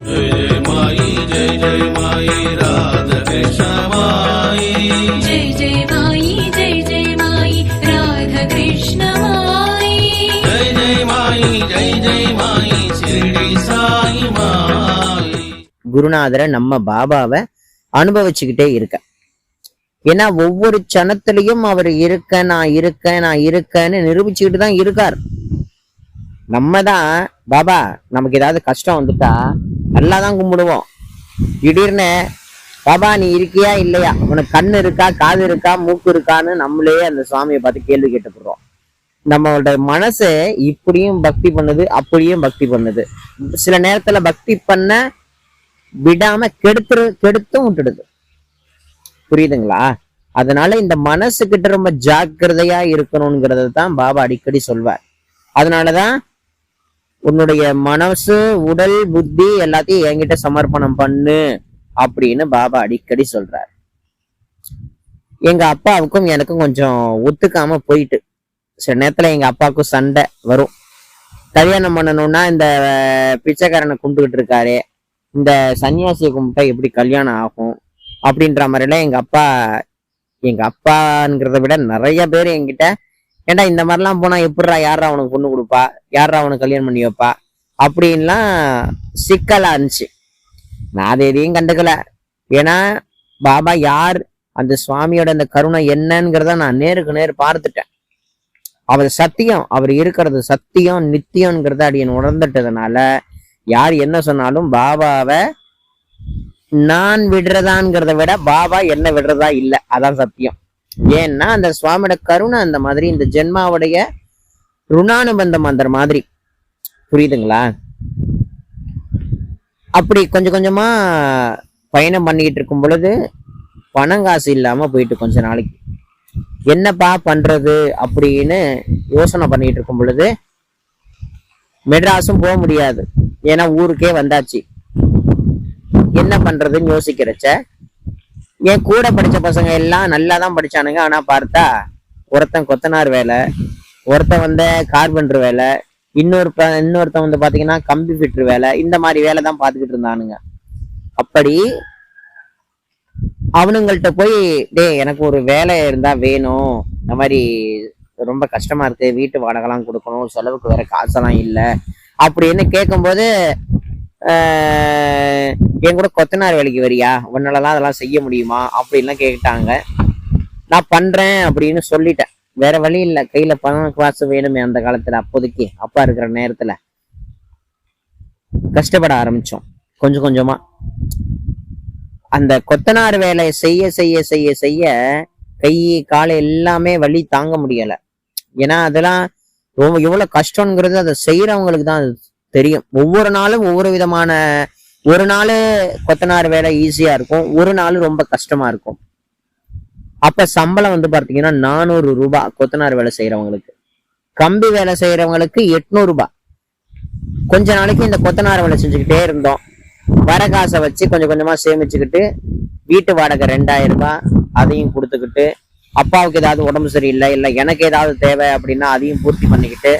जय माई जय जय माई राधा कृष्ण माई जय जय माई जय जय माई राधा कृष्ण माई जय जय माई जय जय माई शिरडी साई माई குருநாதரை நம்ம பாபாவை அனுபவிச்சுக்கிட்டே இருக்க ஏன்னா ஒவ்வொரு சனத்திலையும் அவர் இருக்க நான் இருக்கேன் நான் இருக்கேன்னு நிரூபிச்சுக்கிட்டு தான் இருக்கார் நம்ம தான் பாபா நமக்கு ஏதாவது கஷ்டம் வந்துட்டா நல்லா தான் கும்பிடுவோம். திடீர்னு பாபா நீ இருக்கியா இல்லையா? உனக்கு கண்ணு இருக்கா காது இருக்கா மூக்கு இருக்கான்னு நம்மளே அந்த சுவாமியை பார்த்து கேள்வி கேட்டுப்படுறோம். நம்மளோட மனசு இப்படியும் பக்தி பண்ணுது அப்படியும் பக்தி பண்ணுது. சில நேரத்துல பக்தி பண்ண விடாம கெடுத்துரு கெடுத்தும் விட்டுடுது. புரியுதுங்களா? அதனால இந்த மனசுகிட்ட ரொம்ப ஜாக்கிரதையா இருக்கணுங்கிறத தான் பாபா அடிக்கடி சொல்வார். அதனாலதான் உன்னுடைய மனசு உடல் புத்தி எல்லாத்தையும் என்கிட்ட சமர்ப்பணம் பண்ணு அப்படின்னு பாபா அடிக்கடி சொல்றார். எங்க அப்பாவுக்கும் எனக்கும் கொஞ்சம் ஒத்துக்காம போயிட்டு. சில நேரத்துல எங்க அப்பாவுக்கும் சண்டை வரும். கல்யாணம் பண்ணணும்னா இந்த பிச்சைக்காரனை கும்பிட்டுக்கிட்டு இருக்காரு இந்த சன்னியாசியை கும்பிட்டா எப்படி கல்யாணம் ஆகும் அப்படின்ற மாதிரிலாம் எங்க அப்பா எங்க அப்பாங்கிறத விட நிறைய பேர் என்கிட்ட ஏன்டா இந்த மாதிரிலாம் போனா எப்படிரா யாரா அவனுக்கு பொண்ணு கொடுப்பா? யாரா அவனுக்கு கல்யாணம் பண்ணி வைப்பா? அப்படின்லாம் சிக்கலா இருந்துச்சு. நான் அதை எதையும் கண்டுக்கல. ஏன்னா பாபா யார்? அந்த சுவாமியோட அந்த கருணை என்னங்கிறத நான் நேருக்கு நேர் பார்த்துட்டேன். அவர் சத்தியம் அவர் இருக்கிறது சத்தியம் நித்தியம்ங்கிறத அடியன் உணர்ந்துட்டதுனால யார் என்ன சொன்னாலும் பாபாவை நான் விடுறதாங்கிறத விட பாபா என்ன விடுறதா இல்ல. அதான் சத்தியம். ஏன்னா அந்த சுவாமியோட கருணை அந்த மாதிரி இந்த ஜென்மாவுடைய ருணானுபந்தம் அந்த மாதிரி. புரியுதுங்களா? அப்படி கொஞ்சம் கொஞ்சமா பயணம் பண்ணிக்கிட்டு இருக்கும் பொழுது பணம் காசு இல்லாம போயிட்டு கொஞ்ச நாளைக்கு. என்னப்பா பண்றது? அப்படின்னு யோசனை பண்ணிட்டு இருக்கும் பொழுது மெட்ராஸும் போக முடியாது. ஏன்னா ஊருக்கே வந்தாச்சு. என்ன பண்றதுன்னு யோசிக்கிறச்ச என் கூட படிச்ச பசங்க எல்லாம் நல்லா தான் படிச்சானுங்க. ஆனா பார்த்தா ஒருத்தன் கொத்தனார் வேலை ஒருத்தன் வந்து கார்பெண்டர் வேலை இன்னொரு இன்னொருத்தன் வந்து பாத்தீங்கன்னா கம்பி ஃபிட்ரு வேலை இந்த மாதிரி வேலை தான் பார்த்துக்கிட்டு இருந்தானுங்க. அப்படி அவனுங்கள்ட்ட போய் டேய் எனக்கு ஒரு வேலை இருந்தா வேணும். இந்த மாதிரி ரொம்ப கஷ்டமா இருக்கு. வீட்டு வாடகைலாம் கொடுக்கணும். செலவுக்கு வேற காசெல்லாம் இல்லை. அப்படின்னு கேட்கும்போது என் கூட கொத்தனார் வேலைக்கு வரியா? உன்னாலலாம் அதெல்லாம் செய்ய முடியுமா? அப்படின்லாம் கேட்டாங்க. நான் பண்றேன் அப்படின்னு சொல்லிட்டேன். வேற வழி இல்லை. கையில பணம் காசு வேணுமே அந்த காலத்துல அப்போதைக்கு. அப்பா இருக்கிற நேரத்துல. கஷ்டப்பட ஆரம்பிச்சோம். கொஞ்சம் கொஞ்சமா. அந்த கொத்தனார் வேலையை செய்ய செய்ய செய்ய செய்ய கை காலை எல்லாமே வலி தாங்க முடியல. ஏன்னா அதெல்லாம் ரொம்ப எவ்வளவு கஷ்டங்கிறது அதை செய்யறவங்களுக்கு தான் அது தெரியும். ஒவ்வொரு நாளும் ஒவ்வொரு விதமான ஒரு நாள் கொத்தனார் வேலை ஈஸியா இருக்கும். ஒரு நாள் ரொம்ப கஷ்டமா இருக்கும். அப்ப சம்பளம் வந்து பாத்தீங்கன்னா நானூறு ரூபாய் கொத்தனார் வேலை செய்யறவங்களுக்கு கம்பி வேலை செய்யறவங்களுக்கு எட்நூறு ரூபாய் கொஞ்ச நாளைக்கு இந்த கொத்தனார் வேலை செஞ்சுக்கிட்டே இருந்தோம். வர காசை வச்சு கொஞ்சம் கொஞ்சமா சேமிச்சுக்கிட்டு வீட்டு வாடகை ரெண்டாயிரம் ரூபாய் அதையும் கொடுத்துக்கிட்டு அப்பாவுக்கு ஏதாவது உடம்பு சரியில்லை இல்லை எனக்கு ஏதாவது தேவை அப்படின்னா அதையும் பூர்த்தி பண்ணிக்கிட்டு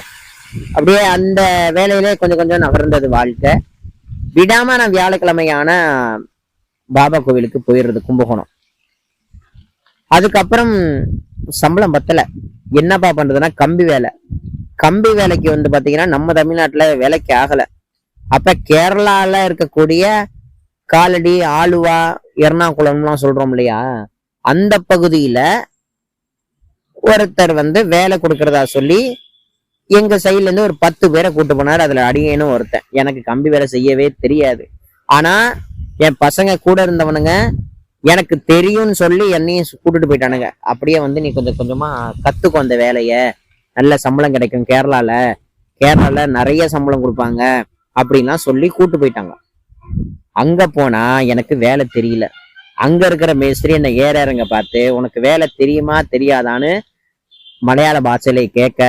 அப்படியே அந்த வேலையிலே கொஞ்சம் கொஞ்சம் நகர்ந்தது வாழ்க்கை. விடாம நான் வியாழக்கிழமையான பாபா கோவிலுக்கு போயிடுறது கும்பகோணம். அதுக்கப்புறம் சம்பளம் பத்தல. என்னப்பா பண்றதுன்னா கம்பி வேலை. கம்பி வேலைக்கு வந்து பாத்தீங்கன்னா நம்ம தமிழ்நாட்டுல வேலைக்கு ஆகல. அப்ப கேரளால இருக்கக்கூடிய காலடி ஆலுவா எர்ணாகுளம்லாம் சொல்றோம் இல்லையா? அந்த பகுதியில ஒருத்தர் வந்து வேலை கொடுக்கறதா சொல்லி எங்க சைட்ல இருந்து ஒரு பத்து பேரை கூட்டு போனார். அதுல அடியேனும் ஒருத்தன். எனக்கு கம்பி வேலை செய்யவே தெரியாது. ஆனா என் பசங்க கூட இருந்தவனுங்க எனக்கு தெரியும்னு சொல்லி என்னையும் கூட்டுட்டு போயிட்டானுங்க. அப்படியே வந்து நீ கொஞ்சம் கொஞ்சமா கத்துக்கோ அந்த வேலைய. நல்ல சம்பளம் கிடைக்கும் கேரளால. கேரளால நிறைய சம்பளம் கொடுப்பாங்க அப்படின்லாம் சொல்லி கூட்டு போயிட்டாங்க. அங்க போனா எனக்கு வேலை தெரியல. அங்க இருக்கிற மேஸ்திரி என்ன ஏற இறங்க பார்த்து உனக்கு வேலை தெரியுமா தெரியாதான்னு மலையாள பாஷையில கேட்க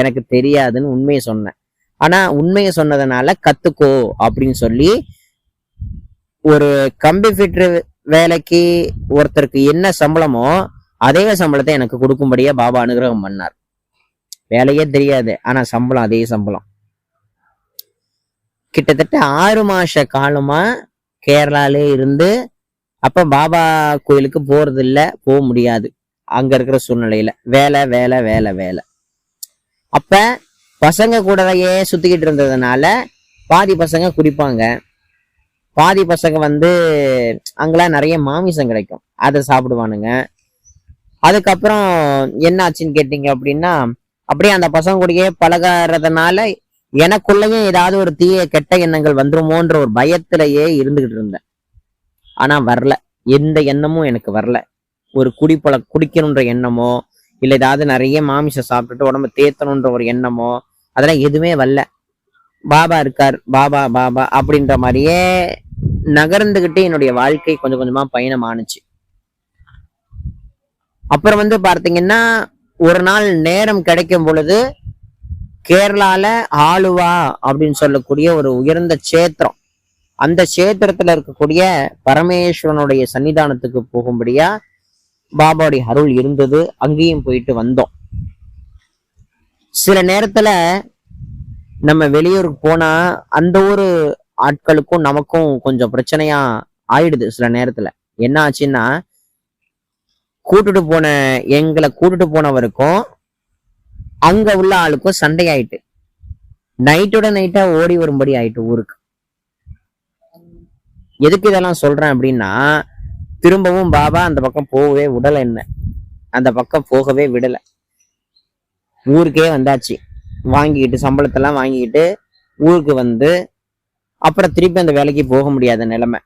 எனக்கு தெரியாதுன்னு உண்மையை சொன்னேன். ஆனா உண்மையை சொன்னதுனால கத்துக்கோ அப்படின்னு சொல்லி ஒரு கம்பி ஃபிட்ரு வேலைக்கு ஒருத்தருக்கு என்ன சம்பளமோ அதே சம்பளத்தை எனக்கு கொடுக்கும்படியா பாபா அனுகிரகம் பண்ணார். வேலையே தெரியாது ஆனா சம்பளம் அதே சம்பளம். கிட்டத்தட்ட ஆறு மாச காலமா கேரளாலே இருந்து அப்ப பாபா கோயிலுக்கு போறது இல்லை போக முடியாது. அங்க இருக்கிற சூழ்நிலையில. வேலை வேலை வேலை வேலை. அப்ப பசங்க கூடவே சுத்திக்கிட்டு இருந்ததுனால பாதி பசங்க குடிப்பாங்க. பாதி பசங்க வந்து அங்கெல்லாம் நிறைய மாமிசம் கிடைக்கும். அதை சாப்பிடுவானுங்க. அதுக்கப்புறம் என்ன ஆச்சுன்னு கேட்டீங்க அப்படின்னா அப்படியே அந்த பசங்க கூடயே பழகறதுனால எனக்குள்ளேயும் ஏதாவது ஒரு தீய கெட்ட எண்ணங்கள் வந்துருமோன்ற ஒரு பயத்திலேயே இருந்துகிட்டு இருந்தேன். ஆனா வரல. எந்த எண்ணமும் எனக்கு வரல. ஒரு குடிப்பழ குடிக்கணுன்ற எண்ணமோ இல்லை ஏதாவது நிறைய மாமிசம் சாப்பிட்டுட்டு உடம்ப தேத்தணுன்ற ஒரு எண்ணமோ அதெல்லாம் எதுவுமே வரல. பாபா இருக்கார் பாபா பாபா அப்படின்ற மாதிரியே நகர்ந்துகிட்டு என்னுடைய வாழ்க்கை கொஞ்சம் கொஞ்சமா பயணம் ஆணுச்சு. அப்புறம் வந்து பார்த்தீங்கன்னா ஒரு நாள் நேரம் கிடைக்கும் பொழுது கேரளால ஆலுவா அப்படின்னு சொல்லக்கூடிய ஒரு உயர்ந்த சேத்திரம் அந்த சேத்திரத்துல இருக்கக்கூடிய பரமேஸ்வரனுடைய சன்னிதானத்துக்கு போகும்படியா பாபாவுடைய அருள் இருந்தது அங்கேயும் போயிட்டு வந்தோம். சில நேரத்துல நம்ம வெளியூருக்கு போனா அந்த ஒரு ஆட்களுக்கும் நமக்கும் கொஞ்சம் பிரச்சனையா ஆயிடுது சில நேரத்துல. என்ன ஆச்சுன்னா கூட்டுட்டு போன எங்களை கூட்டுட்டு போனவருக்கும் அங்க உள்ள ஆளுக்கும் சண்டை ஆயிட்டு நைட்டோட நைட்டா ஓடி வரும்படி ஆயிட்டு ஊருக்கு. எதுக்கு இதெல்லாம் சொல்றேன் அப்படின்னா திரும்பவும் பாபா அந்த பக்கம் போகவே விடலை என்ன? அந்த பக்கம் போகவே விடலை. ஊருக்கே வந்தாச்சு. வாங்கிக்கிட்டு சம்பளத்தெல்லாம் வாங்கிக்கிட்டு ஊருக்கு வந்து அப்புறம் திருப்பி அந்த வேலைக்கு போக முடியாத நிலைமை.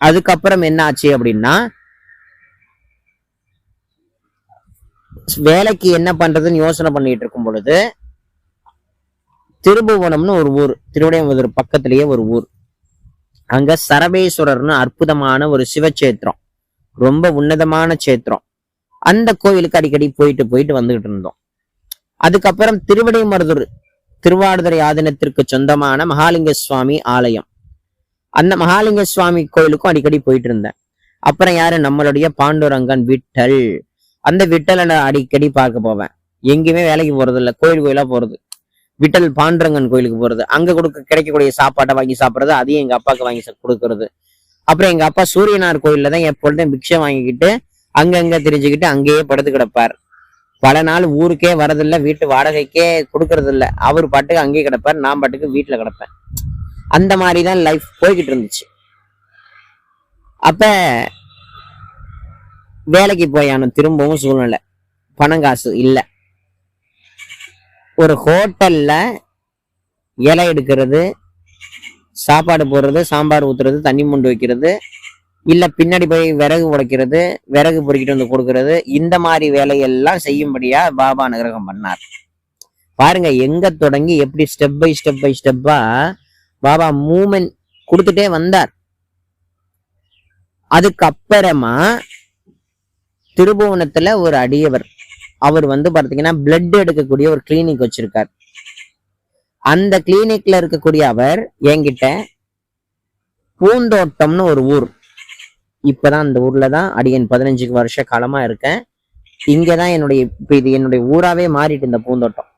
அதுக்கப்புறம் என்ன ஆச்சு அப்படின்னா வேலைக்கு என்ன பண்றதுன்னு யோசனை பண்ணிட்டு இருக்கும் பொழுது திருபுவனம்னு ஒரு ஊர் திருவிடையம்புதூர் பக்கத்திலேயே ஒரு ஊர். அங்க சரபேஸ்வரர்னு அற்புதமான ஒரு சிவச்சேத்திரம் ரொம்ப உன்னதமான சேத்திரம் அந்த கோவிலுக்கு அடிக்கடி போயிட்டு போயிட்டு வந்துகிட்டு இருந்தோம். அதுக்கப்புறம் திருவிடைமருதூர் திருவாடுதுறை ஆதீனத்திற்கு சொந்தமான மகாலிங்க சுவாமி ஆலயம். அந்த மகாலிங்க சுவாமி கோயிலுக்கும் அடிக்கடி போயிட்டு இருந்தேன். அப்புறம் யாரு? நம்மளுடைய பாண்டுரங்கன் விட்டல். அந்த விட்டலை நான் அடிக்கடி பார்க்க போவேன். எங்கேயுமே வேலைக்கு போறது கோயில் கோயிலா போறது. விட்டல் பாண்டரங்கன் கோயிலுக்கு போறது. அங்க கொடுக்க கிடைக்கக்கூடிய சாப்பாட்டை வாங்கி சாப்பிட்றது அதையும் எங்க அப்பாவுக்கு வாங்கி கொடுக்கறது. அப்புறம் எங்க அப்பா சூரியனார் கோயில்ல தான் எப்பொழுதும் பிக்ஷை வாங்கிக்கிட்டு அங்கங்க தெரிஞ்சுக்கிட்டு அங்கேயே படுத்து கிடப்பார். பல நாள் ஊருக்கே வரதில்ல வீட்டு வாடகைக்கே கொடுக்கறதில்ல. அவர் பாட்டுக்கு அங்கேயே கிடப்பார் நான் பாட்டுக்கு வீட்டுல கிடப்பேன். அந்த மாதிரி தான் லைஃப் போய்கிட்டு இருந்துச்சு. அப்ப வேலைக்கு போயானு திரும்பவும் சூழ்நிலை. பணம் காசு இல்லை. ஒரு ஹோட்டல்ல இலை எடுக்கிறது சாப்பாடு போடுறது சாம்பார் ஊத்துறது தண்ணி மூண்டு வைக்கிறது இல்ல பின்னாடி போய் விறகு உடைக்கிறது விறகு பொறுக்கிட்டு வந்து கொடுக்கறது இந்த மாதிரி வேலையெல்லாம் செய்யும்படியா பாபா அனுகிரகம் பண்ணார். பாருங்க எங்க தொடங்கி எப்படி ஸ்டெப் பை ஸ்டெப் பை ஸ்டெப்பா பாபா மூமெண்ட் கொடுத்துட்டே வந்தார். அதுக்கப்புறமா திருபுவனத்துல ஒரு அடியவர் அவர் வந்து பார்த்தீங்கன்னா பிளட் எடுக்கக்கூடிய ஒரு கிளினிக் வச்சிருக்கார். அந்த கிளினிக்ல இருக்கக்கூடிய அவர் என்கிட்ட பூந்தோட்டம்னு ஒரு ஊர். இப்பதான் அந்த ஊர்ல தான் அடியன் பதினஞ்சு வருஷ காலமா இருக்கேன். இங்கதான் என்னுடைய இப்ப இது என்னுடைய ஊராவே மாறிட்டு இந்த பூந்தோட்டம்.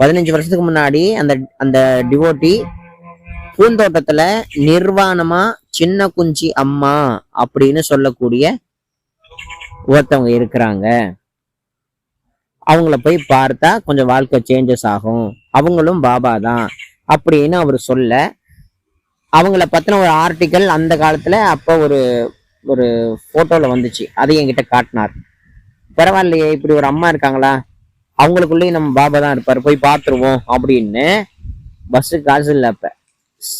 பதினஞ்சு வருஷத்துக்கு முன்னாடி அந்த அந்த டிவோட்டி பூந்தோட்டத்துல நிர்வாணமா சின்ன குஞ்சி அம்மா அப்படின்னு சொல்லக்கூடிய ஒருத்தவங்க இருக்கிறாங்க. அவங்கள போய் பார்த்தா கொஞ்சம் வாழ்க்கை சேஞ்சஸ் ஆகும். அவங்களும் பாபா தான். அப்படின்னு அவர் சொல்ல அவங்கள பற்றின ஒரு ஆர்டிக்கல் அந்த காலத்தில் அப்போ ஒரு ஒரு ஃபோட்டோவில் வந்துச்சு. அதை என்கிட்ட காட்டினார். பரவாயில்லையே இப்படி ஒரு அம்மா இருக்காங்களா? அவங்களுக்குள்ளேயும் நம்ம பாபா தான் இருப்பார். போய் பார்த்துருவோம் அப்படின்னு பஸ்ஸுக்கு காசு இல்லை அப்போ.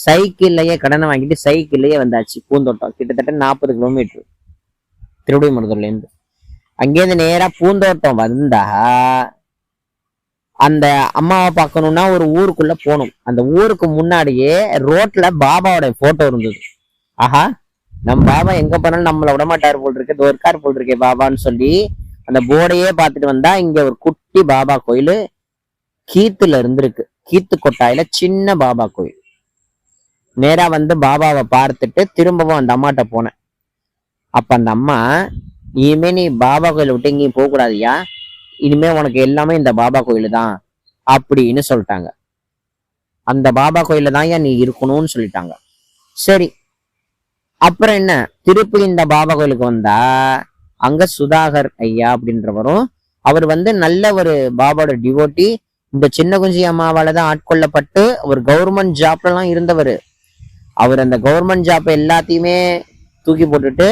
சைக்கிள்லையே கடனை வாங்கிட்டு சைக்கிள்லையே வந்தாச்சு. பூந்தோட்டம். கிட்டத்தட்ட நாற்பது கிலோமீட்டர் திருவிடைமருதூர்ல அங்கேருந்து நேரா பூந்தோட்டம் வந்தா அந்த அம்மாவை பார்க்கணும்னா ஒரு ஊருக்குள்ள போகணும். அந்த ஊருக்கு முன்னாடியே ரோட்ல பாபாவோட போட்டோ இருந்தது. ஆஹா நம்ம பாபா எங்க போனாலும் நம்மள விடமாட்டார் போல் இருக்கு தோற்கார் போல் இருக்கே பாபான்னு சொல்லி அந்த போர்டையே பார்த்துட்டு வந்தா இங்க ஒரு குட்டி பாபா கோயில் கீத்துல இருந்திருக்கு. கீத்து கொட்டாயில சின்ன பாபா கோயில். நேரா வந்து பாபாவை பார்த்துட்டு திரும்பவும் அந்த அம்மாட்ட போனேன். அப்ப அந்த அம்மா இனிமே நீ பாபா கோயிலை விட்டு எங்கேயும் போக கூடாதியா இனிமே உனக்கு எல்லாமே இந்த பாபா கோயில் தான் அப்படின்னு சொல்லிட்டாங்க. அந்த பாபா கோயில தான் நீ இருக்கணும்னு சொல்லிட்டாங்க. சரி. அப்புறம் என்ன? திருப்பி இந்த பாபா கோயிலுக்கு வந்தா அங்க சுதாகர் ஐயா அப்படின்றவரும் அவர் வந்து நல்ல ஒரு பாபாவோட டிவோட்டி இந்த சின்ன குஞ்சி அம்மாவால தான் ஆட்கொள்ளப்பட்டு அவர் கவர்மெண்ட் ஜாப்லாம் இருந்தவர். அவர் அந்த கவர்மெண்ட் ஜாப் எல்லாத்தையுமே தூக்கி போட்டுட்டு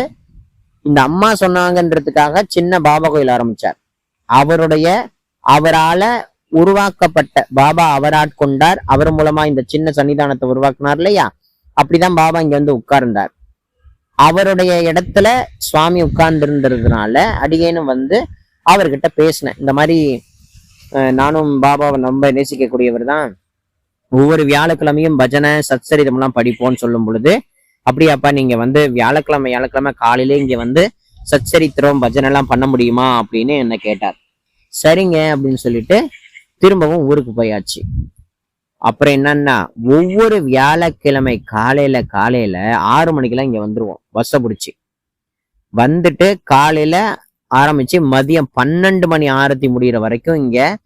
இந்த அம்மா சொன்னாங்கன்றதுக்காக சின்ன பாபா கோயில் ஆரம்பிச்சார். அவருடைய அவரால உருவாக்கப்பட்ட பாபா அவர் ஆட்கொண்டார் அவர் மூலமா இந்த சின்ன சன்னிதானத்தை உருவாக்குனார் இல்லையா? அப்படிதான் பாபா இங்க வந்து உட்கார்ந்தார். அவருடைய இடத்துல சுவாமி உட்கார்ந்து இருந்ததுனால அடியேனும் வந்து அவர்கிட்ட பேசினேன். இந்த மாதிரி நானும் பாபாவை ரொம்ப நேசிக்கக்கூடியவர் தான். ஒவ்வொரு வியாழக்கிழமையும் பஜனை சத்சரிதம்லாம் படிப்போம்னு சொல்லும் பொழுது அப்படியாப்பா நீங்க வந்து வியாழக்கிழமை வியாழக்கிழமை காலையிலே இங்க வந்து சச்சரித்திரம் பஜனை எல்லாம் பண்ண முடியுமா அப்படின்னு என்ன கேட்டார். சரிங்க அப்படின்னு சொல்லிட்டு திரும்பவும் ஊருக்கு போயாச்சு. அப்புறம் என்னன்னா ஒவ்வொரு வியாழக்கிழமை காலையில காலையில ஆறு மணிக்கெல்லாம் இங்க வந்துருவோம். பஸ்ஸை பிடிச்சி. வந்துட்டு காலையில ஆரம்பிச்சு மதியம் பன்னெண்டு மணி ஆரத்தி முடிகிற வரைக்கும் இங்க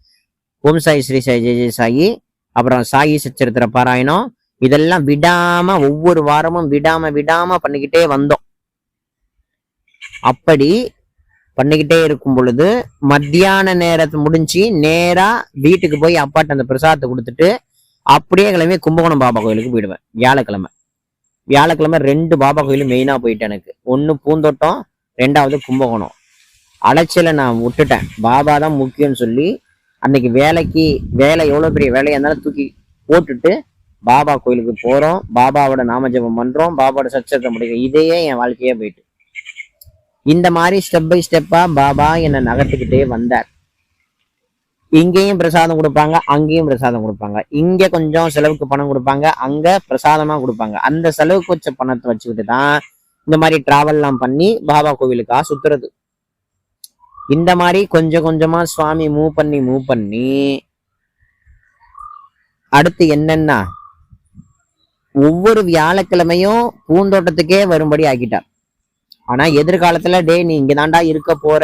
ஓம் சாய் ஸ்ரீ சாய் ஜெய ஜெய சாயி அப்புறம் சாயி சச்சரித்திர பாராயணம் இதெல்லாம் விடாம ஒவ்வொரு வாரமும் விடாம விடாம பண்ணிக்கிட்டே வந்தோம். அப்படி பண்ணிக்கிட்டே இருக்கும் பொழுது மத்தியான நேரத்தை முடிஞ்சு நேரா வீட்டுக்கு போய் அப்பாட்ட அந்த பிரசாதத்தை கொடுத்துட்டு அப்படியே கிளம்பி கும்பகோணம் பாபா கோயிலுக்கு போயிடுவேன் வியாழக்கிழமை. வியாழக்கிழமை ரெண்டு பாபா கோயிலும் மெயினாக போயிட்டு எனக்கு. ஒன்று பூந்தோட்டம் ரெண்டாவது கும்பகோணம். அலைச்சலை நான் விட்டுட்டேன். பாபா தான் முக்கியம்னு சொல்லி அன்னைக்கு வேலைக்கு வேலை எவ்வளோ பெரிய வேலையாக இருந்தாலும் தூக்கி போட்டுட்டு பாபா கோயிலுக்கு போறோம். பாபாவோட நாமஜபம் பண்ணுறோம் பண்றோம். பாபாவோட சச்சத்தை முடிக்கிறோம் இதையே என் வாழ்க்கையே போயிட்டு. இந்த மாதிரி ஸ்டெப் பை ஸ்டெப்பா பாபா என்னை நகர்த்துக்கிட்டே வந்தார். இங்கேயும் பிரசாதம் கொடுப்பாங்க அங்கேயும் பிரசாதம் கொடுப்பாங்க. இங்க கொஞ்சம் செலவுக்கு பணம் கொடுப்பாங்க அங்க பிரசாதமா கொடுப்பாங்க. அந்த செலவுக்கு வச்ச பணத்தை வச்சுக்கிட்டு தான் இந்த மாதிரி ட்ராவல்லாம் பண்ணி பாபா கோவிலுக்கா சுத்துறது இந்த மாதிரி கொஞ்சம் கொஞ்சமா சுவாமி மூவ் பண்ணி மூவ் பண்ணி அடுத்து என்னென்னா ஒவ்வொரு வியாழக்கிழமையும் பூந்தோட்டத்துக்கே வரும்படி ஆக்கிட்டார் ஆனா எதிர்காலத்துல டே நீ இங்க தாண்டா இருக்க போற.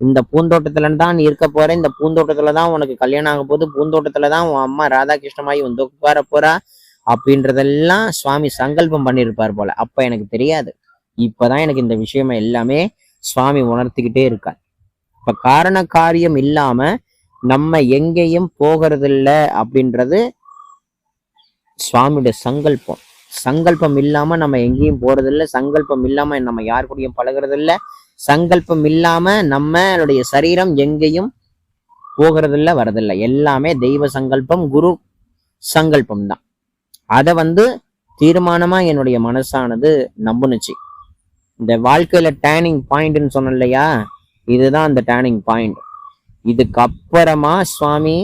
இந்த பூந்தோட்டத்துல தான் நீ இருக்க போற. இந்த பூந்தோட்டத்துல தான் உனக்கு கல்யாணம் ஆக போது பூந்தோட்டத்துல தான் உன் அம்மா ராதாகிருஷ்ணமாயி வந்து உட்கார போறா. அப்படின்றதெல்லாம் சுவாமி சங்கல்பம் பண்ணியிருப்பார் போல. அப்ப எனக்கு தெரியாது. இப்பதான் எனக்கு இந்த விஷயம் எல்லாமே சுவாமி உணர்த்திக்கிட்டே இருக்கார். இப்ப காரண காரியம் இல்லாம நம்ம எங்கேயும் போகிறது இல்லை அப்படின்றது சுவாமியோட சங்கல்பம். சங்கல்பம் இல்லாம நம்ம எங்கேயும் போகிறதில்ல சங்கல்பம் இல்லாம நம்ம யார் கூடயும் பழகிறதில்ல. சங்கல்பம் இல்லாம நம்மளுடைய சரீரம் எங்கேயும் போகிறதில்ல வரதில்ல. எல்லாமே தெய்வ சங்கல்பம் குரு சங்கல்பம் தான். அதை வந்து தீர்மானமா என்னுடைய மனசானது நம்புனுச்சு. இந்த வாழ்க்கையில டேர்னிங் பாயிண்ட்னு சொன்னேன் இல்லையா? இதுதான் அந்த டேர்னிங் பாயிண்ட் இதுக்கப்புறமா சுவாமி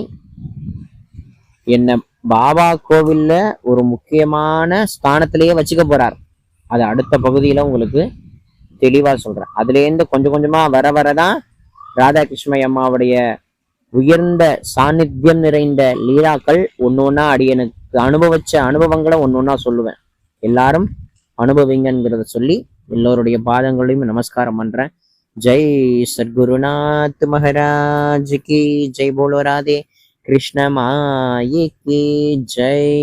என்னை பாபா கோவில்ல ஒரு முக்கியமான ஸ்தானத்திலேயே வச்சுக்க போறார். அது அடுத்த பகுதியில உங்களுக்கு தெளிவா சொல்றேன். அதுல இருந்து கொஞ்சம் கொஞ்சமா வர வரதான் ராதாகிருஷ்ண அம்மாவுடைய உயர்ந்த சாநித்தியம் நிறைந்த லீலாக்கள் ஒன்று ஒன்னா அடியனுக்கு அனுபவிச்ச அனுபவங்களை ஒன்று ஒன்றா சொல்லுவேன். எல்லாரும் அனுபவிங்கிறத சொல்லி எல்லோருடைய பாதங்களையும் நமஸ்காரம் பண்றேன். ஜெய் சத்குருநாத் மகராஜ் கி. ஜெய் போலோ ராதே. கிருஷ்ண மாயே கி ஜெய்